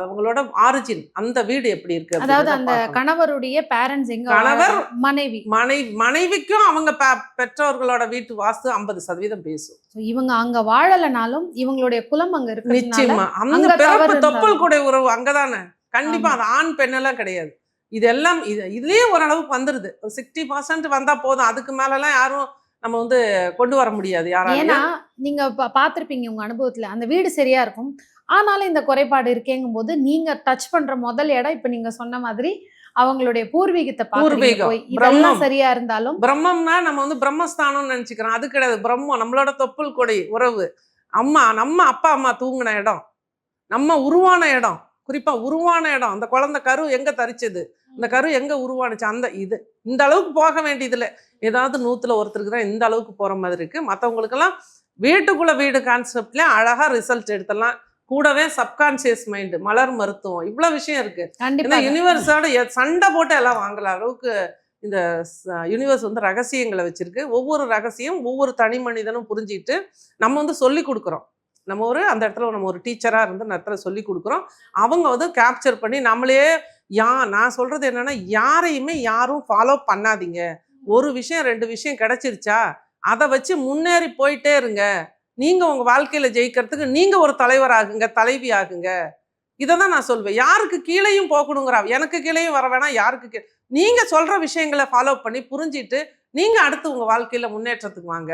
[SPEAKER 1] அவங்களோட ஆரிஜின் அந்த வீடு எப்படி இருக்கு
[SPEAKER 2] அதாவது அந்த. கணவருடைய பேரண்ட்ஸ் எங்க
[SPEAKER 1] கணவர்?
[SPEAKER 2] மனைவி
[SPEAKER 1] மனைவி மனைவிக்கும் அவங்க பெற்றோர்களோட வீட்டு வாஸ்து ஐம்பது சதவீதம் பேசும்
[SPEAKER 2] இவங்க அங்க வாழலனாலும் இவங்களுடைய குலம் அங்க இருக்கிறதுனால
[SPEAKER 1] நிச்சயமா அந்த பிறப்பு. தொப்புள் கூட உறவு அங்கதானே கண்டிப்பா. அது ஆண் பெண்ணெல்லாம் கிடையாது. இதெல்லாம் இது இதுலயே ஓரளவுக்கு வந்துருது. ஒரு சிக்ஸ்டி பர்சன்ட் வந்தா போதும். அதுக்கு மேலலாம் யாரும் நம்ம வந்து கொண்டு வர முடியாது
[SPEAKER 2] ஏன்னா
[SPEAKER 1] யாராலையும்
[SPEAKER 2] நீங்க பார்த்திருப்பீங்க உங்க அனுபவத்துல. அந்த வீடு சரியா இருக்கும். ஆனாலும் இந்த குறைபாடு இருக்கேங்கும் போது நீங்க டச் பண்ற முதல் இடம் இப்ப நீங்க சொன்ன மாதிரி அவங்களுடைய பூர்வீகத்தை
[SPEAKER 1] பூர்வீகம், பிரம்மம்.
[SPEAKER 2] சரியா இருந்தாலும்
[SPEAKER 1] பிரம்மம்னா நம்ம வந்து பிரம்மஸ்தானம்னு நினைச்சுக்கிறோம். அது கிடையாது. பிரம்மம் நம்மளோட தொப்புள் கொடை உறவு. அம்மா நம்ம அப்பா அம்மா தூங்கின இடம். நம்ம உருவான இடம். குறிப்பா உருவான இடம். அந்த குழந்தை கரு எங்க தரிச்சது? இந்த கரு எங்க உருவானுச்சு? அந்த இது. இந்த அளவுக்கு போக வேண்டியதுல ஏதாவது நூத்துல ஒருத்தருக்கு தான் இந்த அளவுக்கு போற மாதிரி இருக்கு. மற்றவங்களுக்கெல்லாம் வீட்டுக்குள்ள வீடு கான்செப்ட்ல அழகா ரிசல்ட் எடுத்துடலாம். கூடவே சப்கான்சியஸ் மைண்டு மலர் மருத்துவம். இவ்வளவு விஷயம் இருக்கு.
[SPEAKER 2] கண்டிப்பா
[SPEAKER 1] ஏன்னா யூனிவர்ஸோட சண்டை போட்டு எல்லாம் வாங்கல அளவுக்கு இந்த யூனிவர்ஸ் வந்து ரகசியங்களை வச்சிருக்கு. ஒவ்வொரு ரகசியம் ஒவ்வொரு தனி மனிதனும் புரிஞ்சுக்கிட்டு நம்ம வந்து சொல்லி கொடுக்குறோம். நம்ம ஒரு அந்த இடத்துல நம்ம ஒரு டீச்சராக இருந்து அந்த இடத்துல சொல்லி கொடுக்குறோம். அவங்க வந்து கேப்சர் பண்ணி நம்மளே யா நான் சொல்றது என்னன்னா யாரையுமே யாரும் ஃபாலோ பண்ணாதீங்க. ஒரு விஷயம் ரெண்டு விஷயம் கிடைச்சிருச்சா அதை வச்சு முன்னேறி போயிட்டே இருங்க. நீங்க உங்க வாழ்க்கையில ஜெயிக்கிறதுக்கு நீங்க ஒரு தலைவர் ஆகுங்க தலைவி ஆகுங்க. இதை தான் நான் சொல்வேன். யாருக்கு கீழேயும் போகணுங்கிறா எனக்கு கீழேயும் வர வேணாம் யாருக்கு கீழே. நீங்க சொல்ற விஷயங்களை ஃபாலோ பண்ணி புரிஞ்சிட்டு நீங்க அடுத்து உங்க வாழ்க்கையில முன்னேற்றத்துக்கு வாங்க.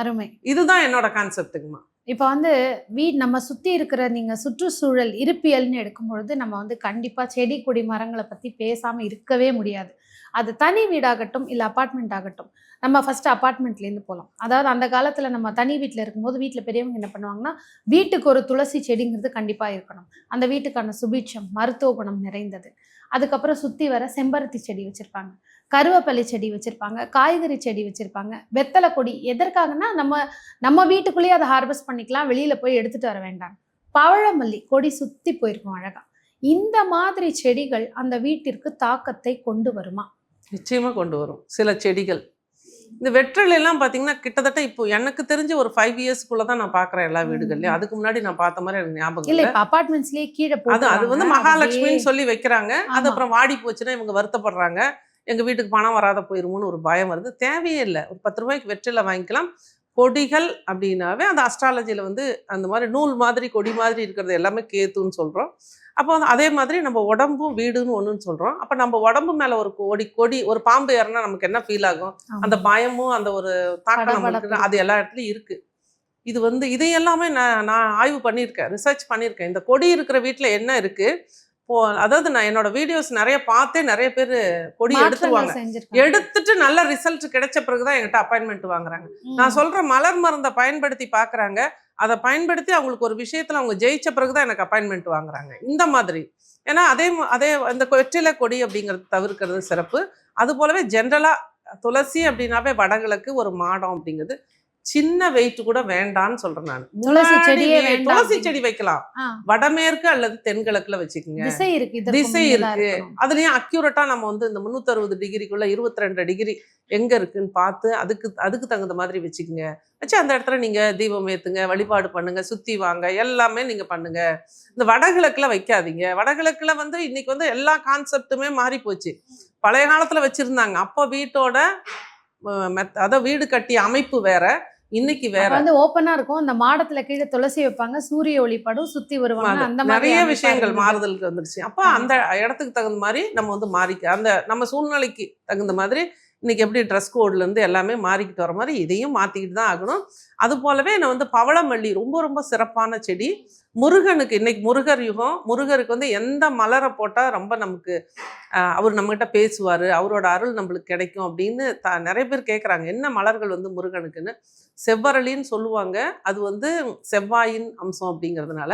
[SPEAKER 2] அருமை.
[SPEAKER 1] இதுதான் என்னோட கான்செப்ட்டுங்கம்மா
[SPEAKER 2] இப்போ வந்து வீ நம்ம சுற்றி இருக்கிற நீங்கள் சுற்றுச்சூழல் இருப்பியல்னு எடுக்கும் பொழுது நம்ம வந்து கண்டிப்பாக செடி கொடி மரங்களை பற்றி பேசாமல் இருக்கவே முடியாது. அது தனி வீடாகட்டும் இல்லை அப்பார்ட்மெண்ட் ஆகட்டும். நம்ம ஃபர்ஸ்ட் அப்பார்ட்மெண்ட்லேருந்து போகலாம் அதாவது அந்த காலத்தில் நம்ம தனி வீட்டில் இருக்கும்போது வீட்டில் பெரியவங்க என்ன பண்ணுவாங்கன்னா வீட்டுக்கு ஒரு துளசி செடிங்கிறது கண்டிப்பாக இருக்கணும். அந்த வீட்டுக்கான சுபீட்சம் மருத்துவ குணம் நிறைந்தது. அதுக்கப்புறம் சுற்றி வர செம்பருத்தி செடி வச்சுருப்பாங்க. கருவேப்பிலை செடி வச்சிருப்பாங்க காய்கறி செடி வச்சிருப்பாங்க வெத்தலை கொடி எதற்காகனா நம்ம நம்ம வீட்டுக்குள்ளேயே அதை ஹார்வெஸ்ட் பண்ணிக்கலாம் வெளியில போய் எடுத்துட்டு வர வேண்டாம். பவழமல்லி கொடி சுத்தி போயிருக்கும் அழகா. இந்த மாதிரி செடிகள் அந்த வீட்டிற்கு தாக்கத்தை கொண்டு வருமா?
[SPEAKER 1] நிச்சயமா கொண்டு வரும். சில செடிகள். இந்த வெற்றிலை எல்லாம் பாத்தீங்கன்னா கிட்டத்தட்ட இப்போ எனக்கு தெரிஞ்சு ஒரு ஃபைவ் இயர்ஸ்க்குள்ள தான் நான் பாக்குறேன் எல்லா வீடுகள்லயும். அதுக்கு முன்னாடி நான் பார்த்த மாதிரி எனக்கு ஞாபகம்
[SPEAKER 2] இல்ல அபார்ட்மெண்ட்ஸ்லயே கீழே
[SPEAKER 1] அது அது வந்து. மகாலட்சுமின்னு சொல்லி வைக்கிறாங்க. அது. அப்புறம் வாடி போச்சுன்னா இவங்க வருத்தப்படுறாங்க. எங்க வீட்டுக்கு பணம் வராத போயிருமோன்னு ஒரு பயம் வருது. தேவையே இல்லை. ஒரு பத்து ரூபாய்க்கு வெற்றில வாங்கிக்கலாம். கொடிகள் அப்படின்னாவே அந்த அஸ்ட்ராலஜியில் வந்து அந்த மாதிரி நூல் மாதிரி கொடி மாதிரி இருக்கிறது எல்லாமே கேத்துன்னு சொல்கிறோம் அப்போ வந்து அதே மாதிரி நம்ம உடம்பும் வீடுன்னு ஒன்றுன்னு சொல்கிறோம் அப்போ நம்ம உடம்பு மேலே ஒரு கொடி கொடி ஒரு பாம்பு ஏறினா நமக்கு என்ன ஃபீல் ஆகும். அந்த பயமும் அந்த ஒரு தாக்கம்
[SPEAKER 2] படபடப்பு.
[SPEAKER 1] அது எல்லா இடத்துலையும் இருக்கு. இது வந்து இது எல்லாமே நான் நான் ஆய்வு பண்ணியிருக்கேன் ரிசர்ச் பண்ணியிருக்கேன். இந்த கொடி இருக்கிற வீட்டில் என்ன இருக்கு? போ அதாவது நான் என்னோட வீடியோஸ் நிறைய பார்த்தே நிறைய பேர் கொடி
[SPEAKER 2] செஞ்சிருக்காங்க.
[SPEAKER 1] எடுத்துட்டு நல்ல ரிசல்ட் கிடைச்ச பிறகுதான் என்கிட்ட அப்பாயின்மெண்ட் வாங்குறாங்க. நான் சொல்ற மலர் மருந்தை பயன்படுத்தி பார்க்கறாங்க. அதை பயன்படுத்தி அவங்களுக்கு ஒரு விஷயத்துல அவங்க ஜெயிச்ச பிறகுதான் எனக்கு அப்பாயின்மெண்ட் வாங்குறாங்க. இந்த மாதிரி. ஏன்னா அதே அதே இந்த வெற்றிலை கொடி அப்படிங்கிறது தவிர்க்கிறது சிறப்பு. அது போலவே ஜென்ரலா துளசி அப்படின்னாவே வடகிழக்கு ஒரு மாடம் அப்படிங்கிறது சின்ன வெயிட் கூட வேண்டான்னு சொல்றேன் நான்.
[SPEAKER 2] துளசி வேண்டாம்
[SPEAKER 1] துளசி. செடி வைக்கலாம். வடமேற்கு அல்லது தென்கிழக்குல வச்சுக்கோங்க.
[SPEAKER 2] திசை இருக்கு
[SPEAKER 1] திசை இருக்கு. அதுலயும் அக்யூரேட்டா நம்ம வந்து இந்த முன்னூத்தி அறுபது டிகிரிக்குள்ள இருபத்தி ரெண்டு டிகிரி எங்க இருக்குன்னு பார்த்து அதுக்கு அதுக்கு தகுந்த மாதிரி வச்சுக்கோங்க. வச்சு அந்த இடத்துல நீங்க தீபம் ஏத்துங்க வழிபாடு பண்ணுங்க சுத்தி வாங்க எல்லாமே நீங்க பண்ணுங்க. இந்த வடகிழக்குல வைக்காதீங்க. வடகிழக்குல வந்து இன்னைக்கு வந்து எல்லா கான்செப்ட்டுமே மாறி போச்சு. பழைய காலத்துல வச்சிருந்தாங்க. அப்போ வீட்டோட மெத்த- அதாவது வீடு கட்டிய அமைப்பு வேற. இன்னைக்கு வேற.
[SPEAKER 2] வந்து ஓப்பனா இருக்கும். அந்த மாடத்துல கீழே துளசி வைப்பாங்க சூரிய ஒளிப்படும் சுத்தி வருவாங்க. அந்த
[SPEAKER 1] நிறைய விஷயங்கள். மாறுதலுக்கு வந்துருச்சு. அப்போ. அந்த இடத்துக்கு தகுந்த மாதிரி நம்ம வந்து மாறிக்க அந்த நம்ம சூழ்நிலைக்கு தகுந்த மாதிரி இன்றைக்கி எப்படி ட்ரெஸ் கோட்லேருந்து எல்லாமே மாறிக்கிட்டு வர மாதிரி இதையும் மாற்றிக்கிட்டு தான் ஆகணும். அது போலவே நான் வந்து பவளமல்லி ரொம்ப ரொம்ப சிறப்பான செடி. முருகனுக்கு இன்றைக்கி முருகர் யுகம். முருகருக்கு வந்து எந்த மலரை போட்டால் ரொம்ப நமக்கு அவர் நம்மகிட்ட பேசுவார் அவரோட அருள் நம்மளுக்கு கிடைக்கும் அப்படின்னு த நிறைய பேர் கேட்குறாங்க என்ன மலர்கள் வந்து முருகனுக்குன்னு? செவ்வரளின்னு சொல்லுவாங்க. அது வந்து செவ்வாயின் அம்சம் அப்படிங்கிறதுனால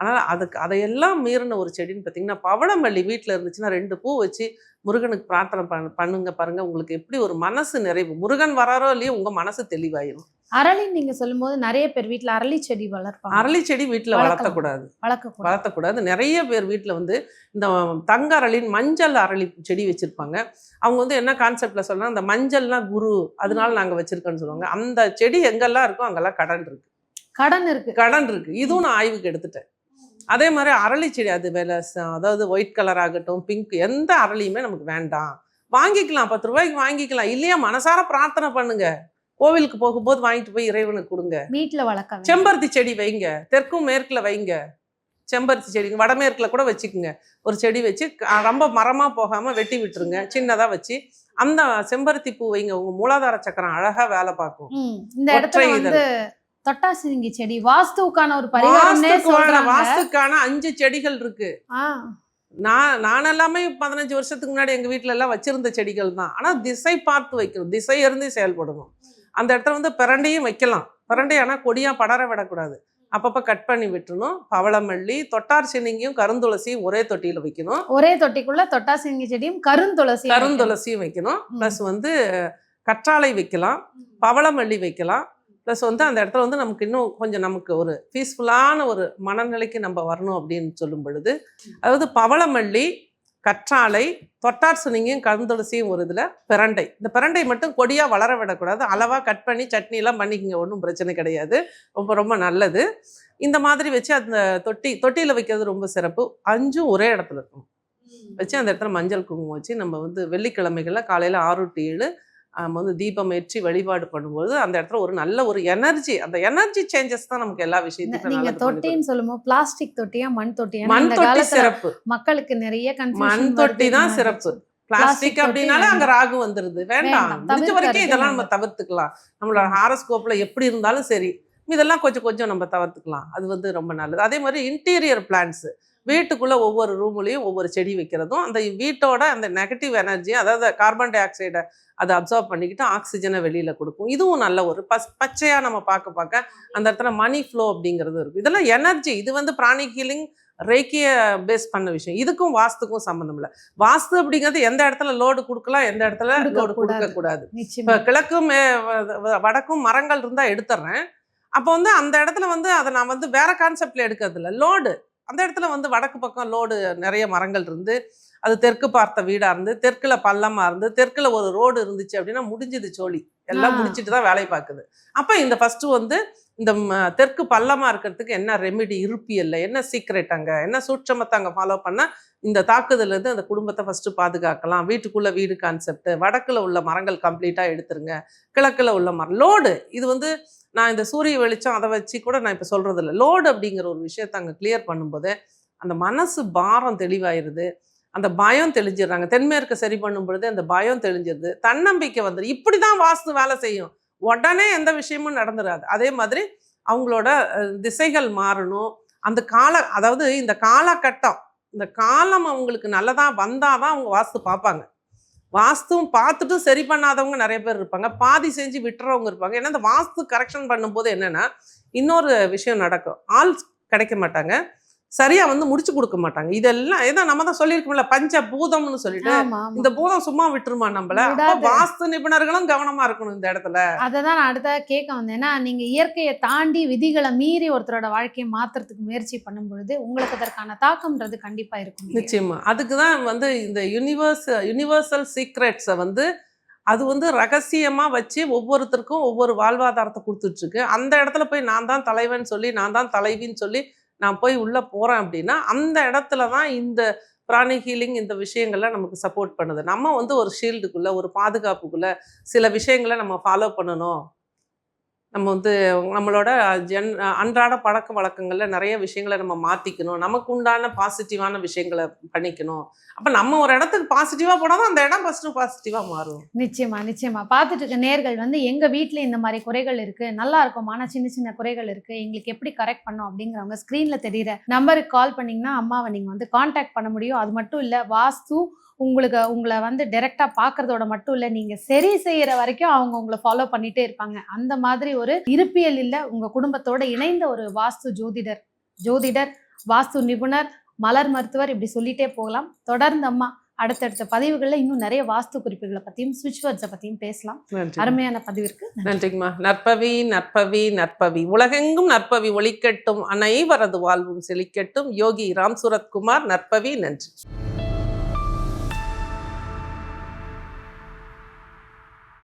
[SPEAKER 1] ஆனால் அதுக்கு அதையெல்லாம் மீறின ஒரு செடின்னு பார்த்தீங்கன்னா பவளமல்லி வீட்டில் இருந்துச்சுன்னா ரெண்டு பூ வச்சு முருகனுக்கு பிரார்த்தனை பண்ண பண்ணுங்க பாருங்க. உங்களுக்கு எப்படி ஒரு மனசு நிறைவு முருகன் வராரோ இல்லையோ உங்க மனசு தெளிவாயிரும்.
[SPEAKER 2] அரளி நீங்க சொல்லும்போது நிறைய பேர் வீட்ல அரளி செடி வளர்ப்பாங்க.
[SPEAKER 1] அரளி செடி வீட்டில். வளர்த்தக்கூடாது.
[SPEAKER 2] வளர்க்க
[SPEAKER 1] வளர்த்தக்கூடாது. நிறைய பேர் வீட்டில் வந்து இந்த தங்க அரளின் மஞ்சள் அரளி செடி வச்சிருப்பாங்க. அவங்க வந்து என்ன கான்செப்ட்ல சொன்னா அந்த மஞ்சள்லாம் குரு அதனால நாங்கள் வச்சிருக்கோன்னு சொல்லுவாங்க. அந்த செடி எங்கெல்லாம் இருக்கோ அங்கெல்லாம் கடன் இருக்கு.
[SPEAKER 2] கடன் இருக்கு.
[SPEAKER 1] கடன் இருக்கு. இதுவும் நான் ஆய்வுக்கு எடுத்துட்டேன். அதே மாதிரி அரளி செடி அது வேலை அதாவது ஒயிட் கலர் ஆகட்டும் பிங்க் எந்த அரளியுமே நமக்கு வேண்டாம். வாங்கிக்கலாம் பத்து ரூபாய்க்கு வாங்கிக்கலாம். இல்லையா மனசார பிரார்த்தனை பண்ணுங்க. கோவிலுக்கு போகும்போது வாங்கிட்டு போய் இறைவனுக்கு கொடுங்க.
[SPEAKER 2] வீட்ல வளர்க்க.
[SPEAKER 1] செம்பருத்தி செடி வைங்க. தெற்கும் மேற்குல வைங்க. செம்பருத்தி செடி வடமேற்குல கூட வச்சுக்குங்க. ஒரு செடி வச்சு ரொம்ப மரமா போகாம வெட்டி விட்டுருங்க. சின்னதா வச்சு அந்த செம்பருத்தி பூ வைங்க. உங்க மூலாதார சக்கரம் அழகா வேலை பார்க்கும்.
[SPEAKER 2] இந்த இடத்துல தொட்டாசிரிங்கி செடி. வாஸ்துவுக்கான ஒரு பரிகாரம்னே
[SPEAKER 1] வாஸ்துக்கான அஞ்சு செடிகள் இருக்கு. நான் நான் எல்லாமே பதினஞ்சு வருஷத்துக்கு முன்னாடி எங்கள் வீட்டில எல்லாம் வச்சிருந்த செடிகள் தான். ஆனால் திசை பார்த்து வைக்கணும். திசை இருந்து செயல்படணும். அந்த இடத்துல வந்து பிரண்டையும் வைக்கலாம். பிரண்டை ஆனால் கொடியாக படர விடக்கூடாது. அப்பப்போ கட் பண்ணி விட்டுணும். பவளமல்லி தொட்டார் சினிங்கியும் கருந்துளசியும் ஒரே தொட்டியில் வைக்கணும்.
[SPEAKER 2] ஒரே தொட்டிக்குள்ள தொட்டாசிரிங்கி செடியும் கருந்துளசி
[SPEAKER 1] கருந்துளசியும் வைக்கணும். ப்ளஸ் வந்து கற்றாழை வைக்கலாம். பவளமல்லி வைக்கலாம். ப்ளஸ் வந்து அந்த இடத்துல வந்து நமக்கு இன்னும் கொஞ்சம் நமக்கு ஒரு பீஸ்ஃபுல்லான ஒரு மனநிலைக்கு நம்ம வரணும் அப்படின்னு சொல்லும் பொழுது அதாவது பவளமல்லி கற்றாழை தொட்டார் சுனிங்கியும் கருந்துளசியும் ஒரு இதில் பிரண்டை. இந்த பிரண்டை மட்டும் கொடியாக வளர விடக்கூடாது. அளவாக கட் பண்ணி சட்னிலாம் பண்ணிக்கிங்க ஒன்றும் பிரச்சனை கிடையாது. ரொம்ப ரொம்ப நல்லது. இந்த மாதிரி வச்சு அந்த தொட்டி தொட்டியில் வைக்கிறது ரொம்ப சிறப்பு. அஞ்சும் ஒரே இடத்துல இருக்கும் வச்சு அந்த இடத்துல மஞ்சள் குங்குமம் வச்சு நம்ம வந்து வெள்ளிக்கிழமைகளில் காலையில் ஆறு டு ஏழு வந்து தீபம் ஏற்றி வழிபாடு பண்ணும்போது அந்த இடத்துல ஒரு நல்ல ஒரு எனர்ஜி அந்த எனர்ஜி சேஞ்சஸ் தான் நமக்கு எல்லா விஷயத்துக்கும்
[SPEAKER 2] நீங்க தொட்டின்னு சொல்லும்போது பிளாஸ்டிக் தொட்டியா மண் தொட்டியா.
[SPEAKER 1] மண் தொட்டி சிறப்பு.
[SPEAKER 2] மக்களுக்கு நிறைய
[SPEAKER 1] மண் தொட்டி தான் சிறப்பு. பிளாஸ்டிக் அப்படின்னாலே அங்க. ராகு வந்துருது. வேண்டாம். முடிஞ்ச வரைக்கும் இதெல்லாம் நம்ம. தவிர்த்துக்கலாம். நம்மளோட ஹாரஸ்கோப்ல எப்படி இருந்தாலும் சரி. இதெல்லாம் கொஞ்சம் கொஞ்சம் நம்ம தவிர்த்துக்கலாம். அது வந்து ரொம்ப நல்லது. அதே மாதிரி இன்டீரியர் பிளான்ஸ் வீட்டுக்குள்ள ஒவ்வொரு ரூம்லயும் ஒவ்வொரு செடி வைக்கிறதும் அந்த வீட்டோட அந்த நெகட்டிவ் எனர்ஜி அதாவது கார்பன் டை ஆக்சைடை அதை அப்சர்வ் பண்ணிக்கிட்டு ஆக்சிஜனை வெளியில கொடுக்கும். இதுவும் நல்ல ஒரு பஸ் பச்சையா நம்ம பார்க்க பார்க்க அந்த இடத்துல மணி ஃப்ளோ அப்படிங்கிறது இருக்கும். இதெல்லாம் எனர்ஜி இது வந்து பிராணி ஹீலிங் ரேக்கிய பேஸ் பண்ண விஷயம். இதுக்கும் வாஸ்துக்கும் சம்மந்தம் இல்லை. வாஸ்து அப்படிங்கிறது எந்த இடத்துல லோடு கொடுக்கலாம் எந்த இடத்துல லோடு கொடுக்க
[SPEAKER 2] கூடாது.
[SPEAKER 1] கூடாது இப்போ கிழக்கும் வடக்கும் மரங்கள் இருந்தால் எடுத்துடுறேன் அப்போ வந்து அந்த இடத்துல வந்து அதை நான் வந்து வேற கான்செப்ட்ல எடுக்கிறது இல்லை லோடு அந்த இடத்துல வந்து வடக்கு பக்கம் லோடு நிறைய மரங்கள் இருந்து அது தெற்கு பார்த்த வீடா இருந்து தெற்குல பள்ளமா இருந்து தெற்குல ஒரு ரோடு இருந்துச்சு அப்படின்னா முடிஞ்சது சோழி. எல்லாம். முடிச்சிட்டு தான் வேலை பார்க்குது. அப்போ இந்த ஃபர்ஸ்ட் வந்து இந்த தெற்கு பள்ளமா இருக்கிறதுக்கு என்ன ரெமிடி இருப்பியல்ல என்ன சீக்ரெட் அங்க? என்ன சூட்சமத்தை அங்க ஃபாலோ பண்ணா இந்த தாக்குதல்ல இருந்து அந்த குடும்பத்தை ஃபர்ஸ்ட் பாதுகாக்கலாம். வீட்டுக்குள்ள வீடு கான்செப்ட் வடக்குல உள்ள மரங்கள் கம்ப்ளீட்டா எடுத்துருங்க. கிழக்குல உள்ள மரம் லோடு இது வந்து நான் இந்த சூரிய வெளிச்சம் அதை வச்சு கூட நான் இப்போ சொல்கிறது இல்லை லோடு அப்படிங்கிற ஒரு விஷயத்தை அங்கே கிளியர் பண்ணும்போது அந்த மனசு பாரம் தெளிவாயிருது. அந்த பயம் தெளிஞ்சிடுறாங்க. தென்மேற்கு சரி பண்ணும் பொழுது அந்த பயம் தெளிஞ்சிருது தன்னம்பிக்கை வந்துடும் இப்படி தான் வாஸ்து வேலை செய்யும். உடனே எந்த விஷயமும் நடந்துடாது அதே மாதிரி அவங்களோட திசைகள் மாறணும். அந்த கால அதாவது இந்த காலகட்டம் இந்த காலம் அவங்களுக்கு நல்லதாக வந்தால் தான் அவங்க வாஸ்து பார்ப்பாங்க வாஸ்துவும் பார்த்துட்டும் சரி பண்ணாதவங்க நிறைய பேர் இருப்பாங்க. பாதி செஞ்சு விட்டுறவங்க இருப்பாங்க. ஏன்னா இந்த வாஸ்து கரெக்ஷன் பண்ணும்போது என்னென்னா இன்னொரு விஷயம் நடக்கும். ஆள் கிடைக்க மாட்டாங்க. சரியா வந்து முடிச்சு கொடுக்க மாட்டாங்க. இதெல்லாம் ஏதோ நம்ம தான் சொல்லியிருக்கோம்ல பஞ்ச பூதம்னு சொல்லிட்டு இந்த பூதம் சும்மா விட்டுருமா நம்மள. வாஸ்து நிபுணர்களும் கவனமா இருக்கணும் இந்த இடத்துல.
[SPEAKER 2] அததான் நான் அடுத்த கேட்க வந்தேன். ஏன்னா நீங்க இயற்கையை தாண்டி விதிகளை மீறி ஒருத்தரோட வாழ்க்கையை மாத்துறதுக்கு முயற்சி பண்ணும் பொழுது உங்களுக்கு அதற்கான தாக்கம்ன்றது கண்டிப்பா இருக்கும்?
[SPEAKER 1] நிச்சயமா. அதுக்கு தான் வந்து இந்த யூனிவர்ஸ் யுனிவர்சல் சீக்ரெட்ஸை வந்து அது வந்து ரகசியமா வச்சு ஒவ்வொருத்தருக்கும் ஒவ்வொரு வாழ்வாதாரத்தை கொடுத்துட்டு இருக்கு. அந்த இடத்துல போய் நான் தான் தலைவன் சொல்லி நான் தான் தலைவின்னு சொல்லி நான் போய் உள்ளே போகிறேன் அப்படின்னா அந்த இடத்துல தான் இந்த பிராணி ஹீலிங் இந்த விஷயங்கள்லாம் நமக்கு சப்போர்ட் பண்ணுது. நம்ம வந்து ஒரு ஷீல்டுக்குள்ளே ஒரு பாதுகாப்புக்குள்ளே சில விஷயங்களை நம்ம ஃபாலோ பண்ணணும். நம்ம வந்து நம்மளோட ஜென் அன்றாட பழக்க வழக்கங்களில் நிறைய விஷயங்களை நம்ம மாற்றிக்கணும் நமக்கு உண்டான பாசிட்டிவான விஷயங்களை பண்ணிக்கணும். அப்போ நம்ம ஒரு இடத்துக்கு பாசிட்டிவாக போனால் தான் அந்த இடம் ஃபஸ்ட்டு பாசிட்டிவாக மாறும்.
[SPEAKER 2] நிச்சயமா நிச்சயமா. பார்த்துட்டு இருக்க நேர்கள் வந்து எங்கள் வீட்டில் இந்த மாதிரி குறைகள் இருக்குது நல்லா இருக்கும் சின்ன சின்ன குறைகள் இருக்குது எங்களுக்கு எப்படி கரெக்ட் பண்ணோம் அப்படிங்கிறவங்க ஸ்க்ரீனில் தெரியுற நம்பருக்கு கால் பண்ணிங்கன்னா அம்மாவை நீங்கள் வந்து காண்டாக்ட் பண்ண முடியும். அது மட்டும் இல்லை வாஸ்து உங்களுக்கு உங்களை வந்து டைரக்டா பாக்குறதோட மட்டும் இல்ல நீங்க சரி செய்யற வரைக்கும் அவங்க உங்களை ஃபாலோ பண்ணிட்டே இருப்பாங்க. அந்த மாதிரி ஒரு இருப்பியல் இல்ல உங்க குடும்பத்தோட இணைந்த ஒரு வாஸ்து ஜோதிடர் ஜோதிடர் வாஸ்து நிபுணர் மலர் மருத்துவர் இப்படி சொல்லிட்டே போகலாம். தொடர்ந்து அம்மா அடுத்தடுத்த பதிவுகளில் இன்னும் நிறைய வாஸ்து குறிப்புகளை பத்தியும் சுவிட்ச் வேர்ட்ஸை பத்தியும் பேசலாம். அருமையான பதிவிற்கு நன்றி.
[SPEAKER 1] நன்றிங்கம்மா நற்பவி நற்பவி நற்பவி. உலகெங்கும் நற்பவி ஒளிக்கட்டும் அனைவரது வாழ்வும் செழிக்கட்டும். யோகி ராம் சூரத்குமார் நற்பவி நன்றி.